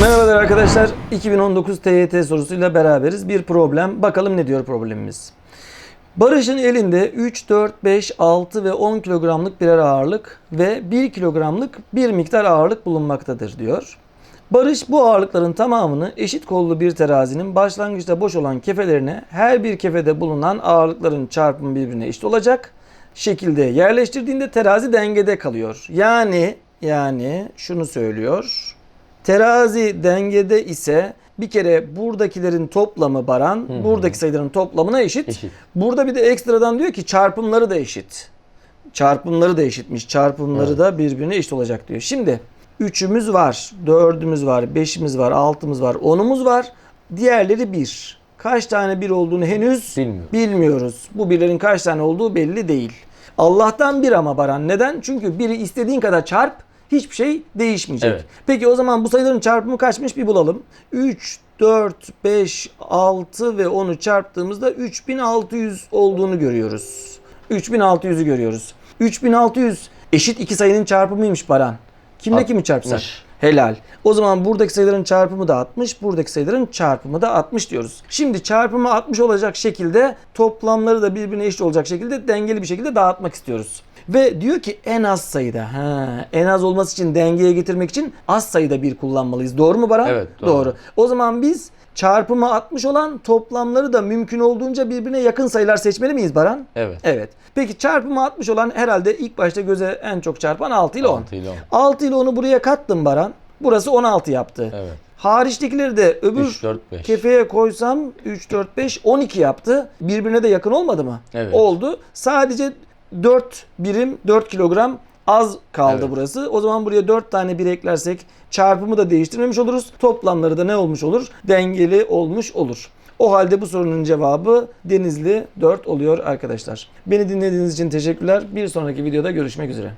Merhabalar arkadaşlar. 2019 TYT sorusuyla beraberiz. Bir problem. Bakalım ne diyor problemimiz. Barış'ın elinde 3, 4, 5, 6 ve 10 kilogramlık birer ağırlık ve 1 kilogramlık bir miktar ağırlık bulunmaktadır diyor. Barış bu ağırlıkların tamamını eşit kollu bir terazinin başlangıçta boş olan kefelerine her bir kefede bulunan ağırlıkların çarpımı birbirine eşit olacak şekilde yerleştirdiğinde terazi dengede kalıyor. Yani yani şunu söylüyor. Terazi dengede ise bir kere buradakilerin toplamı baran buradaki sayıların toplamına eşit. Eşit. Burada bir de ekstradan diyor ki çarpımları da eşit. Çarpımları da eşitmiş. Çarpımları da birbirine eşit olacak diyor. Şimdi 3'ümüz var, 4'ümüz var, 5'imiz var, 6'mız var, 10'umuz var. Diğerleri 1. Kaç tane 1 olduğunu henüz Bilmiyorum. bilmiyoruz. Bu birlerin kaç tane olduğu belli değil. Allah'tan bir ama Baran. Neden? Çünkü biri istediğin kadar çarp hiçbir şey değişmeyecek. Evet. Peki o zaman bu sayıların çarpımı kaçmış bir bulalım. 3, 4, 5, 6 ve 10'u çarptığımızda 3600 olduğunu görüyoruz. 3600'ü görüyoruz. 3600 eşit iki sayının çarpımıymış Baran. Kimle kimi çarpsak? 60. Helal. O zaman buradaki sayıların çarpımı da 60, buradaki sayıların çarpımı da 60 diyoruz. Şimdi çarpımı 60 olacak şekilde toplamları da birbirine eşit olacak şekilde dengeli bir şekilde dağıtmak istiyoruz. Ve diyor ki en az sayıda. Ha, en az olması için dengeye getirmek için az sayıda bir kullanmalıyız. Doğru mu Baran? Evet, doğru. O zaman biz çarpımı 60 olan toplamları da mümkün olduğunca birbirine yakın sayılar seçmeli miyiz Baran? Evet. Evet. Peki çarpımı 60 olan herhalde ilk başta göze en çok çarpan 6 ile 10. 6 ile 10. 6 ile 10'u buraya kattım Baran. Burası 16 yaptı. Evet. Hariçtekileri de öbür 3, 4, 5. kefeye koysam 3, 4, 5, 12 yaptı. Birbirine de yakın olmadı mı? Evet. Oldu. Sadece 4 birim 4 kilogram az kaldı Evet. burası. O zaman buraya 4 tane bir eklersek çarpımı da değiştirmemiş oluruz. Toplamları da ne olmuş olur? Dengeli olmuş olur. O halde bu sorunun cevabı Denizli 4 oluyor arkadaşlar. Beni dinlediğiniz için teşekkürler. Bir sonraki videoda görüşmek üzere.